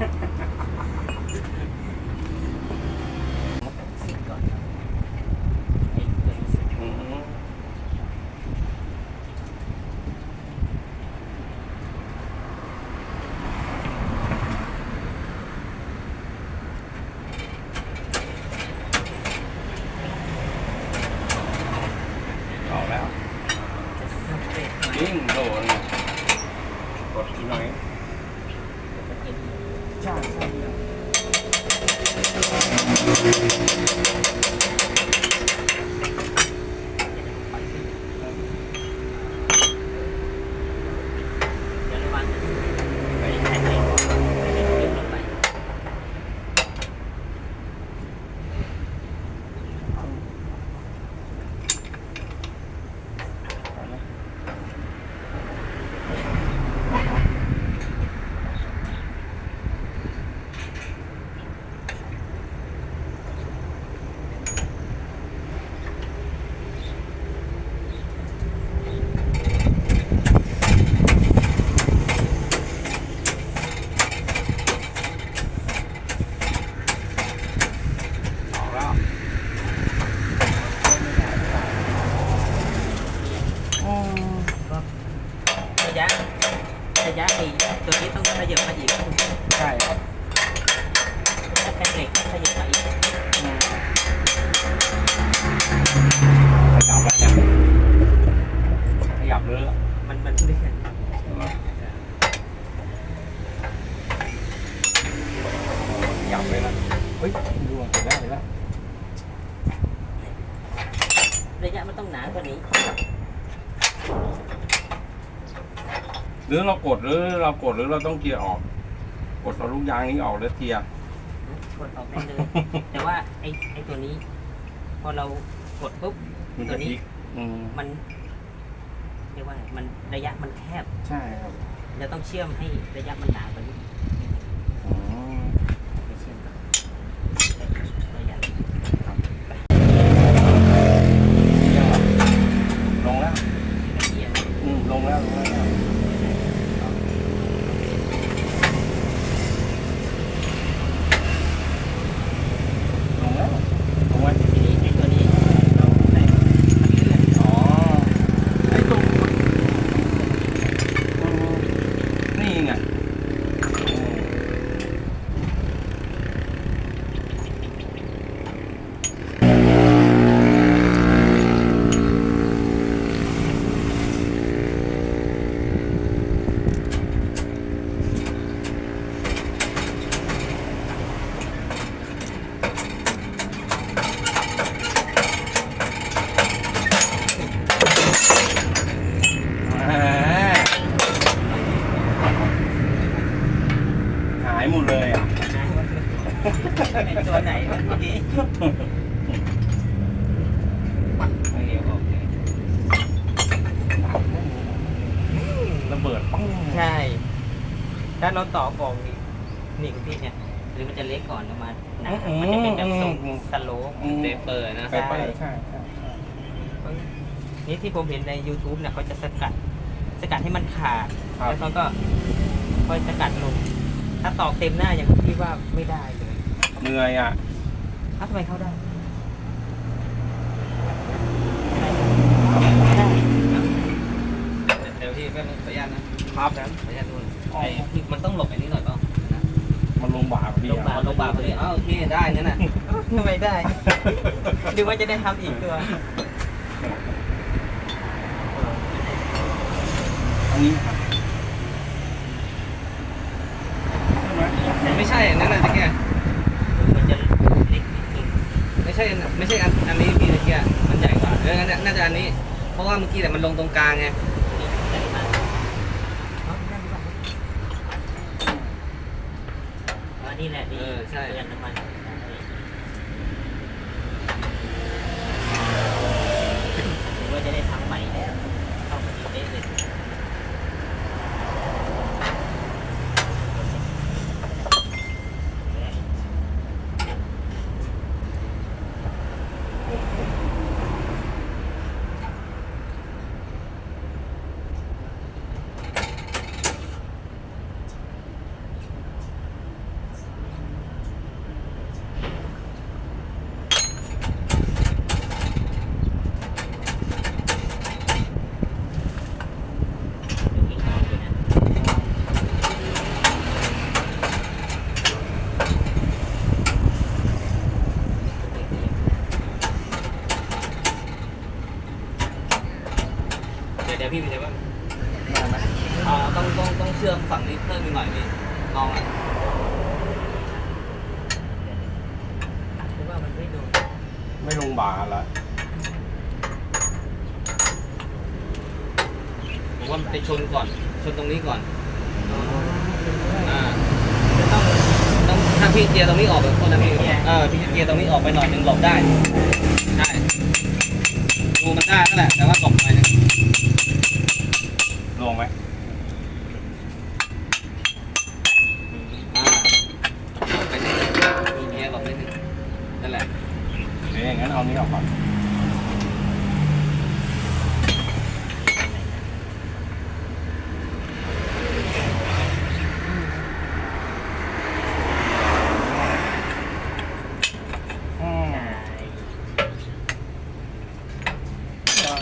Ha ha ha. ใช่ใช่ครับเดี๋ยวระวังนะไปแค่ไหนไปเดินลงไป ออกแล้ว ระยะระยะไอ้ตัวนี้ต้องขยับมาอีก ใช่ครับ ถ้าแผ่นเหล็กขยับมาอีก ขยับแล้วเนี่ยขยับเลยละ มันมันเลื่อน ข ยับเลยละเฮ้ยดวงเสร็จแล้วเสร็จแล้วระยะมันต้องหนากว่านี้หรือเรากดหรือเรากดหรือเราต้องเกียร์ออก กดเอาลูกยางนี้ออกแล้วเกียร์กดออกได้เลย แต่ว่าไอ้ไอ้ตัวนี้ พอเรากดปุ๊บมันตัจะวพนี้ลิกอืมมันเรียกว่าไงมันระยะมันแคบ ใช่ครับ เราต้องเชื่อมให้ระยะมันหนากว่านี้ อ๋อ ไปเชื่อมกับระยะ ลงแล้ว ละเอียด อืมลงแล้วลงแล้วลงแล้วลงไว้ ทีนี้ไอ้ตัวนี้เราใส่มันเลื่อน อ๋อไอ้ตรงอืมนี่ไงอืม แหม หายหมดเลยอะไอ้ตัวไหนเมื่อกี้ไม่เอวออกเลยระเบิดปังใช่ ถ้าเราต่อกล่องนี่นี่คุณพี่เนี่ย หรือมันจะเล็กก่อนประมาณหนามันจะเป็นแบบทรงสโลปเตเปิดนะใช่ใช่ใช่ใช่นี่ที่ผมเห็นใน YouTube เนี่ยเขาจะสกัด สกัดให้มันขาดครับแล้วเขาก็ค่อยสกัดลง ถ้าตอกเต็มหน้าอย่างที่ว่าไม่ได้เลยเหนื่อยอะอ้าวทำไมเข้าได้ได้เดี๋ยวพี่แป๊บนึงขออนุญาตนะครับครับขออนุญาตดูหน่อยไอ้ที่มันต้องหลบไอ้นี่หน่อยเปล่านะมันลงบ่าพอดีลงบ่าอะลงบาพอดีอ้าวโอเคได้งั้นน่ะทำไมได้ดูว่าจะได้ทำอีกตัวอันนี้ครับใช่ ไหมไม่ใช่อันนั่นน่ะตะเกียมันจะเล็กนิดนึงไม่ใช่ไม่ใช่อันอันนี้พี่ตะเกียมันใหญ่กว่าเอองั้นน่าจะอันนี้ เพราะว่าเมื่อกี้แต่มันลงตรงกลางไงได้ไหมอ๋อนั่นดีกว่าอ๋อนี่แหละดีเออใช่เตือนน้ำมันหรือว่าจะได้ทำ พี่เป็นไงบ้างไหมอ่าต้องต้องต้องเชื่อมฝั่งนี้เพิ่มอีกหน่อยพี่ลองอะคือว่ามันไม่โดนไม่ลงบาลละผมว่าไปชนก่อน ชนตรงนี้ก่อนอ่าต้ต้องถ้าพี่เกียร์ตรงนี้ออกเป็คนนะพี่เออพี่เกียร์ตรงนี้ออกไปหน่อยหนึ่งหลบได้ ใช่ดูมันได้นั่นแหละแต่ว่าหลบ งั้นเอานี้ออกก่อน อืม ใช่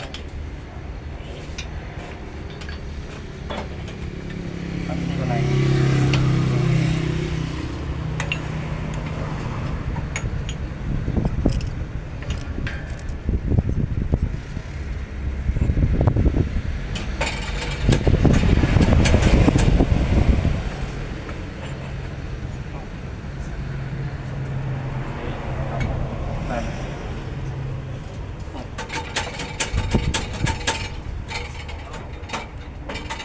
ตัวไหน ได้ไหม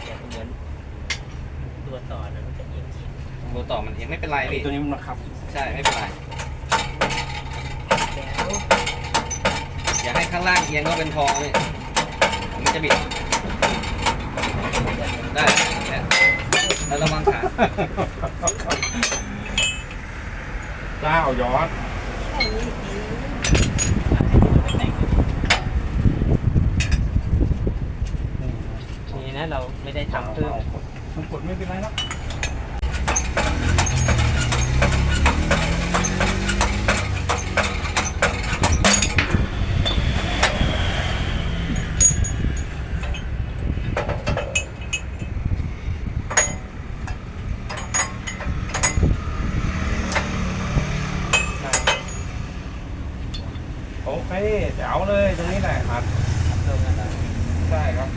แต่เหมือนตัวต่อนั้นมันจะเอียงเอียง ดูต่อมันเองไม่เป็นไรไอ้พี่ตัวนี้มันนะครับ ใช่ไม่เป็นไรแล้วอย่าให้ข้างล่างเอียงก็เป็นทองนี่มันจะบิด ได้เนี่ยแล้วระวังขาเจ้ายอดนี่นะเราไม่ได้ทำเพิ่มมันกดไม่เป็นไรหรอ กโอเคเดี๋ยวเลยตรงนี้แหละครับใช่ครับ